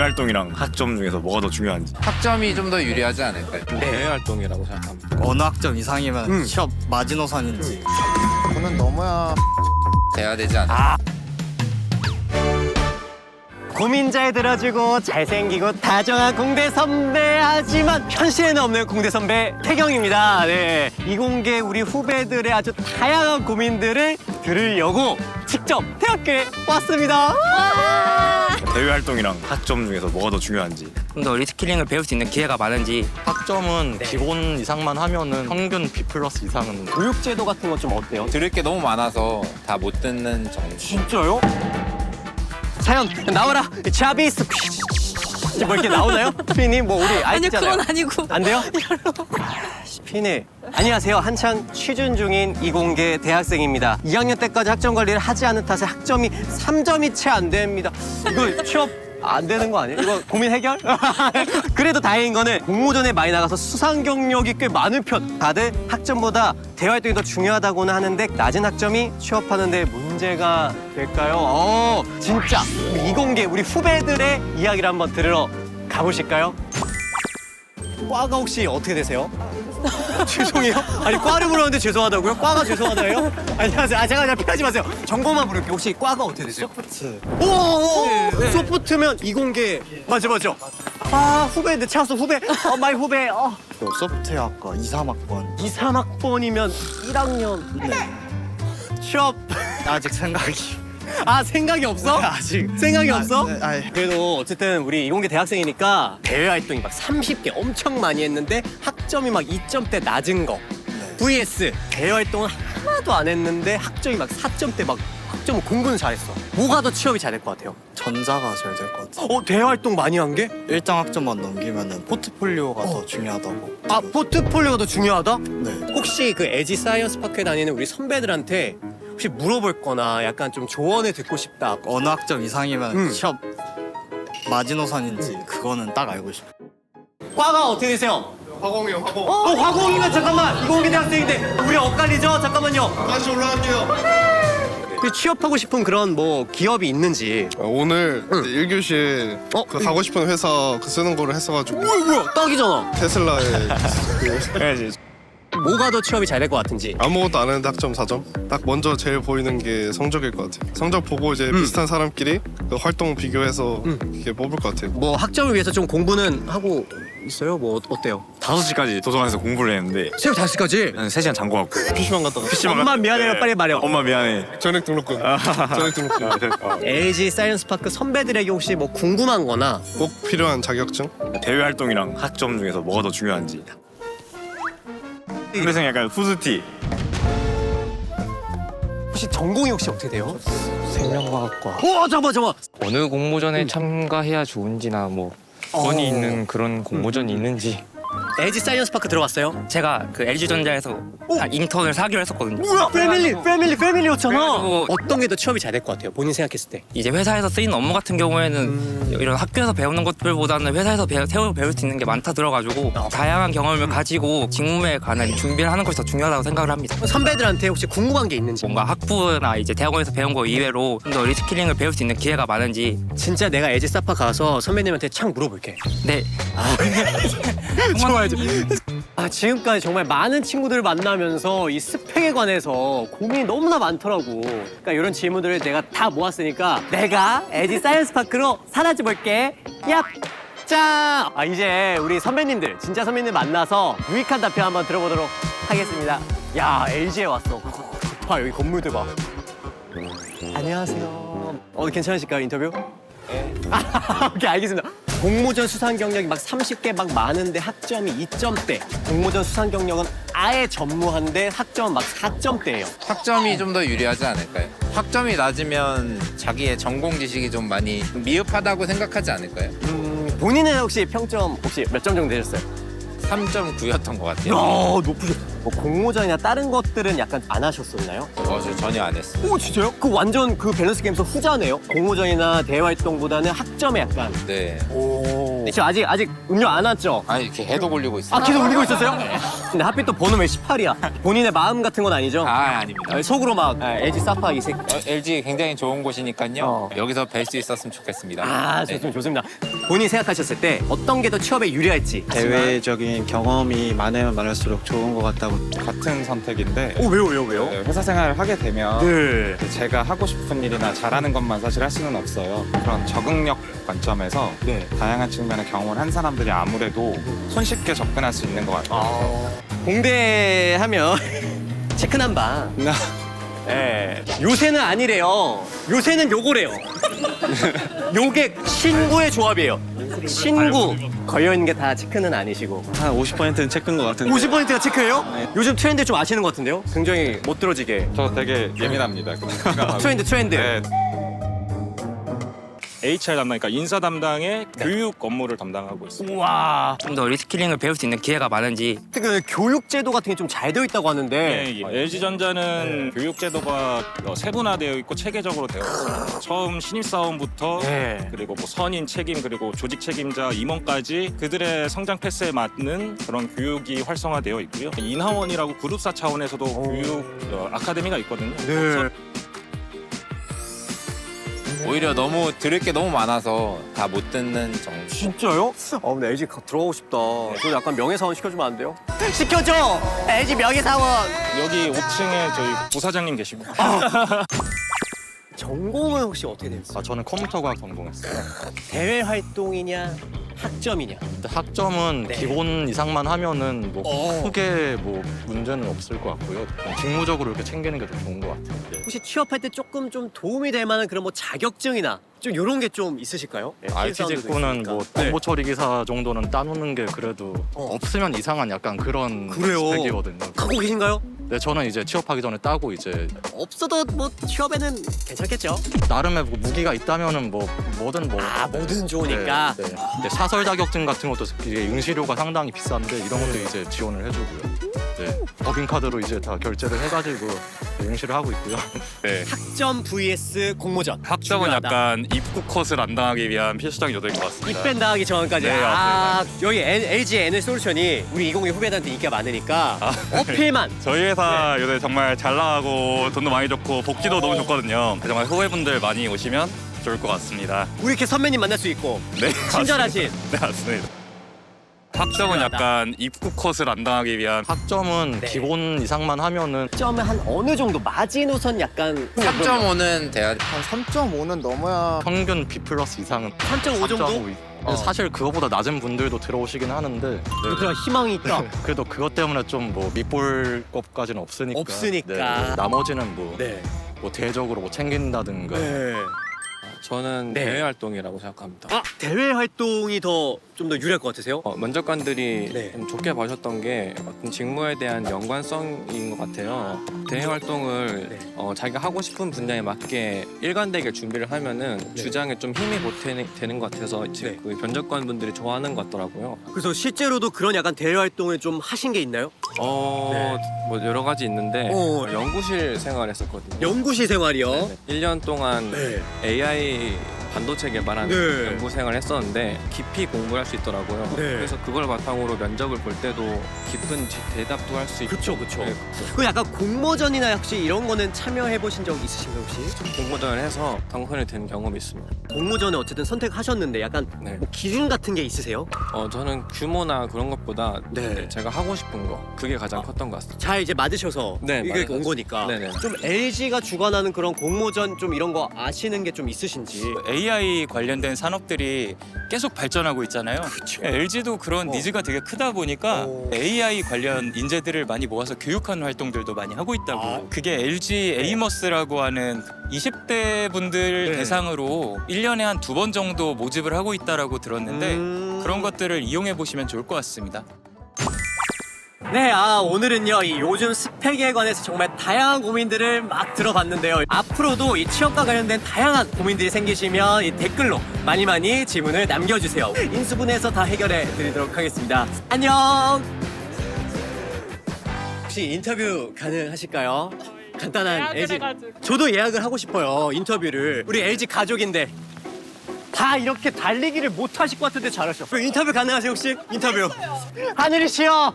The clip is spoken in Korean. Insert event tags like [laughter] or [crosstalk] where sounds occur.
대외 활동이랑 학점 중에서 뭐가 더 중요한지 학점이 좀 더 유리하지 않을까요? 대외 활동이라고 생각합니다. 어느 학점 이상이면 취업 마지노선인지 그러면 넘어야 돼야 되지 않을까? 고민 잘 들어주고 잘생기고 다정한 공대 선배 하지만 현실에는 없는 공대 선배 태경입니다. 네, 이공계 우리 후배들의 아주 다양한 고민들을 들으려고 직접 대학교에 왔습니다. 대외 활동이랑 학점 중에서 뭐가 더 중요한지 좀 더 리스킬링을 배울 수 있는 기회가 많은지 학점은 기본 이상만 하면은 평균 B 플러스 이상은 교육제도 같은 건좀 어때요? 들을 게 너무 많아서 다 못 듣는 정도. 진짜요? 사연 나와라 자비스 뭐 이렇게 나오나요? 피님 뭐 우리 아니요 알잖아요. 그건 아니고 안 돼요? [laughs] 피네. 안녕하세요. 한창 취준 중인 이공계 대학생입니다. 2학년 때까지 학점 관리를 하지 않은 탓에 학점이 3점이 채 안 됩니다. 이거 취업 안 되는 거 아니에요? 이거 고민 해결? [laughs] 그래도 다행인 거는 공모전에 많이 나가서 수상 경력이 꽤 많은 편. 다들 학점보다 대활동이 더 중요하다고는 하는데 낮은 학점이 취업하는데 문제가 될까요? 어, 진짜 이공계 우리 후배들의 이야기를 한번 들으러 가보실까요? 과가 혹시 어떻게 되세요? [laughs] 죄송해요. 아니 과를 물었는데 죄송하다고요? 과가 죄송하다요? 안녕하세요. 아 제가 그냥 피하지 마세요. 정보만 물을게요. 혹시 과가 어떻게 되세요? 소프트. 오, 소프트면 이공계 맞아 맞아. 아 후배인데 차수 후배. 어 마이 후배. 어. 그 소프트웨어학과 2, 3학번 2, 3학번이면 1학년. 취업. 아직 생각이 아 생각이 없어? 아직 생각이 없어? 네, 아이. 그래도 어쨌든 우리 이공계 대학생이니까 대외 활동이 막 30개 엄청 많이 했는데 학점이 막 2점대 낮은 거. vs 대외 활동은 하나도 안 했는데 학점이 막 4점대 막 학점 공부는 잘했어. 뭐가 더 취업이 잘 될 것 같아요? 전자가 잘될것 같아요 어 대외 활동 많이 한 게? 일정 학점만 넘기면 포트폴리오가 더 중요하다고 아 포트폴리오가 더 중요하다? 네 혹시 그 에지 사이언스 파크에 다니는 우리 선배들한테 혹시 물어볼 거나 약간 좀 조언을 듣고 싶다. 어느 학점 이상이면 음. 취업 마지노선인지 그거는 딱 알고 싶어요 과가 어떻게 되세요? 화공이요, 화공. 어, 화공이면 잠깐만. 이공계 대학생인데 우리 엇갈리죠? 잠깐만요. 다시 올라갈게요. 그 취업하고 싶은 그런 뭐 기업이 있는지. 어, 오늘 일 1교시에 어? 그 가고 싶은 회사 그 쓰는 거를 했어가지고 뭐야, 뭐야, 딱이잖아. 테슬라에 [laughs] 해야지 뭐가 더 취업이 잘 될 것 같은지. 아무것도 안 했는데 학점 4점 딱 먼저 제일 보이는 게 성적일 것 같아요 성적 보고 이제 비슷한 사람끼리 그 활동 비교해서 이렇게 뽑을 것 같아요 뭐 학점을 위해서 좀 공부는 하고 있어요? 뭐 어- 어때요? 5시까지 도서관에서 공부를 했는데 새벽 5시까지? 한 3시간 잔고 왔고 PC방 갔다가 PC방 엄마 갔- 미안해요. 네. 빨리 말해요. 엄마 미안해 전액 등록금 전액 등록금 어. LG 사이언스 파크 선배들에게 혹시 뭐 궁금한 거나 꼭 필요한 자격증 대외 활동이랑 학점 중에서 뭐가 더 중요한지 그래서 약간 후스티. 혹시 전공이 혹시 어떻게 돼요? 생명과학과. 어, 잠깐만, 잠깐만. 어느 공모전에 참가해야 좋은지나 뭐 권위 있는 그런 공모전이 있는지 LG 사이언스 파크 들어갔어요? 제가 그 LG전자에서 다 인턴을 4개월 했었거든요. 뭐야? 패밀리, 패밀리, 패밀리였잖아. 그래가지고- 어떤 게 더 취업이 잘 될 것 같아요? 본인 생각했을 때. 이제 회사에서 쓰이는 업무 같은 경우에는 이런 학교에서 배우는 것들보다는 회사에서 배, 새로 배울 수 있는 게 많다 들어가지고 다양한 경험을 가지고 직무에 관한 준비를 하는 것이 더 중요하다고 생각을 합니다. 선배들한테 혹시 궁금한 게 있는지. 뭔가 학부나 이제 대학원에서 배운 거 이외로 좀 더 리스킬링을 배울 수 있는 기회가 많은지 진짜 내가 LG 사파 가서 선배님한테 창 물어볼게. 네 [laughs] 좋아야 지. 아, 지금까지 정말 많은 친구들을 만나면서 이 스펙에 관해서 고민이 너무나 많더라고. 그러니까 이런 질문들을 내가 다 모았으니까 내가 LG 사이언스 파크로 사라져 볼게. 얍! 짠! 아, 이제 우리 선배님들, 진짜 선배님 만나서 유익한 답변 한번 들어보도록 하겠습니다. 야, LG에 왔어. 봐, 여기 건물들 봐. 안녕하세요. 어, 괜찮으실까요, 인터뷰? 아, [laughs] 오케이 알겠습니다. 공모전 수상 경력이 막 30개 막 많은데 학점이 2점대. 공모전 수상 경력은 아예 전무한데 학점은 막 4점대예요. 학점이 좀 더 유리하지 않을까요? 학점이 낮으면 자기의 전공 지식이 좀 많이 미흡하다고 생각하지 않을까요? 음, 본인은 혹시 평점 혹시 몇 점 정도 되셨어요? 3.9였던 것 같아요. 야, 높으셨. 뭐 공모전이나 다른 것들은 약간 안 하셨었나요? 어, 저 전혀 안 했어요. 오 진짜요? 그 완전 그 밸런스 게임에서 후자네요. 공모전이나 대회 활동보다는 학점에 약간. 네. 오. 지금 아직 아직 음료 안 왔죠? 아니 이렇게 해독 올리고 있어요. 아 계속 울리고 있었어요? 근데 하필 또 번호 왜 18이야? 본인의 마음 같은 건 아니죠? 아 아닙니다. 아, 속으로 막 아, LG 사파 이 새끼. 어, LG 굉장히 좋은 곳이니까요. 어. 여기서 뵐 수 있었으면 좋겠습니다. 아 네. 좋습니다. 좋습니다. 본인이 생각하셨을 때 어떤 게 더 취업에 유리할지. 대외적인 경험이 많으면 많을수록 좋은 것 같다고 같은 선택인데 오 왜요 왜요 왜요? 네, 회사 생활을 하게 되면 네. 제가 하고 싶은 일이나 잘하는 것만 사실 할 수는 없어요. 그런 적응력 관점에서 네. 다양한 측면 의 경험을 한 사람들이 아무래도 손쉽게 접근할 수 있는 것 같아요. 공대 하면 [laughs] 체크 남바. 예. 요새는 아니래요. 요새는 요거래요. [laughs] 요게 신구의 조합이에요. 신구 걸려 있는 게 다 체크는 아니시고. 한 50%는 체크인 것 같은데 50%가 체크예요? 요즘 트렌드 좀 아시는 것 같은데요? 굉장히 못 들어지게. 저 되게 예민합니다. [laughs] 트렌드 트렌드. 네, HR 담당이니까 인사 담당의 교육 업무를 담당하고 있습니다. 우와. 좀 더 리스킬링을 배울 수 있는 기회가 많은지 그 교육 제도 같은 게 좀 잘 되어 있다고 하는데. 네, LG전자는 교육 제도가 어, 세분화되어 있고 체계적으로 되어 있습니다. 처음 신입 사원부터 네. 그리고 뭐 선임 책임 그리고 조직 책임자 임원까지 그들의 성장 패스에 맞는 그런 교육이 활성화되어 있고요. 인하원이라고 그룹사 차원에서도 교육 어, 아카데미가 있거든요. 네. 오히려 너무 들을 게 너무 많아서 다 못 듣는 정도. 진짜요? 아, 근데 LG 가 들어가고 싶다. 저 약간 명예사원 시켜주면 안 돼요? 시켜줘! LG 명예사원! 여기 5층에 저희 부사장님 계시고 전공은 혹시 어떻게 되세요? 아, 저는 컴퓨터과학 전공했어요. 대외 활동이냐, 학점이냐? 근데 학점은 네. 기본 이상만 하면은 뭐 어. 크게 뭐 문제는 없을 것 같고요. 그냥 직무적으로 이렇게 챙기는 게 더 좋은 것 같아요. 네. 혹시 취업할 때 조금 좀 도움이 될 만한 그런 뭐 자격증이나 좀 이런 게 좀 있으실까요? IT 직구는 뭐 정보 처리 기사 정도는 따놓는 게 그래도 어. 없으면 이상한 약간 그런 그래요? 스펙이거든요. 갖고 계신가요? 네, 저는 이제 취업하기 전에 따고 이제 없어도 뭐 취업에는 괜찮겠죠? 나름의 뭐 무기가 있다면은 뭐 뭐든 뭐 아, 뭐든 좋으니까. 네, 네. 근데 사설 자격증 같은 것도 이게 응시료가 상당히 비싼데 이런 것도 이제 지원을 해주고요. 네, 법인카드로 이제 다 결제를 해가지고 네, 응시를 하고 있고요. [laughs] 네. 학점 vs 공모전. 학점은 중요하다. 약간 입국 컷을 안 당하기 위한 필수적인 요소인 것 같습니다. 입밴 당하기 전까지. 네, 아, 여기 LG 에너 솔루션이 우리 2020 후배들한테 인기가 많으니까 어필만. 저희 회사 요새 정말 잘 나가고 돈도 많이 좋고 복지도 너무 좋거든요. 정말 후배분들 많이 오시면 좋을 것 같습니다. 우리 이렇게 선배님 만날 수 있고 네, 친절하신. 네, 맞습니다. 학점은 약간 입국 컷을 안 당하기 위한 학점은 네. 기본 이상만 하면은 점은 한 어느 정도 마지노선 약간 3.5는 돼야 한 3.5는 넘어야 평균 B 플러스 이상은 3.5 정도? 3.5 어. 사실 그거보다 낮은 분들도 들어오시긴 하는데 네. 그런 희망이 있다. [laughs] 그래도 그것 때문에 좀 뭐 밑볼 것까지는 없으니까 없으니까. 네. 나머지는 뭐, 네. 뭐 대외적으로 뭐 챙긴다든가 네. 저는 네. 대외 활동이라고 생각합니다. 아 대외 활동이 더 좀 더 유리할 것 같으세요? 어, 면접관들이 네. 좀 좋게 봐줬던 게 어떤 직무에 대한 연관성인 것 같아요. 대외 활동을 네. 어, 자기가 하고 싶은 분야에 맞게 일관되게 준비를 하면은 주장에 좀 힘이 보태는 되는 것 같아서 네. 그 면접관 분들이 좋아하는 것 같더라고요. 그래서 실제로도 그런 약간 대외 활동을 좀 하신 게 있나요? 어, 뭐 여러 가지 있는데 어. 연구실 생활했었거든요. 연구실 생활이요. 네, 1년 동안 네. AI 诶 반도체 개발하는 네. 연구 생활을 했었는데 깊이 공부를 할수 있더라고요. 네. 그래서 그걸 바탕으로 면접을 볼 때도 깊은 지- 대답도 할 수 있고 그쵸 그쵸. 네, 그 약간 공모전이나 혹시 이런 거는 참여해 보신 적 있으신가요 혹시? 공모전을 해서 당선이 된 경험이 있습니다. 공모전에 어쨌든 선택하셨는데 약간 네. 뭐 기준 같은 게 있으세요? 어, 저는 규모나 그런 것보다 네. 제가 하고 싶은 거 그게 가장 컸던 것 같습니다. 잘 이제 맞으셔서 네, 이게 맞아요. 온 거니까. 네네. 좀 LG가 주관하는 그런 공모전 좀 이런 거 아시는 게 좀 있으신지. AI 관련된 산업들이 계속 발전하고 있잖아요. LG도 그런 어. 니즈가 되게 크다 보니까 어. AI 관련 인재들을 많이 모아서 교육하는 활동들도 많이 하고 있다고. 아. 그게 LG 에이머스라고 하는 20대 분들 네. 대상으로 1년에 한 두 번 정도 모집을 하고 있다라고 들었는데 음. 그런 것들을 이용해 보시면 좋을 것 같습니다. 네, 아 오늘은요 이 요즘 스펙에 관해서 정말 다양한 고민들을 막 들어봤는데요. 앞으로도 이 취업과 관련된 다양한 고민들이 생기시면 이 댓글로 많이 많이 질문을 남겨주세요. 인수분해서 다 해결해 드리도록 하겠습니다. 안녕. 혹시 인터뷰 가능하실까요? 간단한 LG 저도 예약을 하고 싶어요 인터뷰를 우리 LG 가족인데 다 이렇게 달리기를 못 하실 것 같은데 잘하셔 인터뷰 가능하세요 혹시? 인터뷰 하늘이 씨요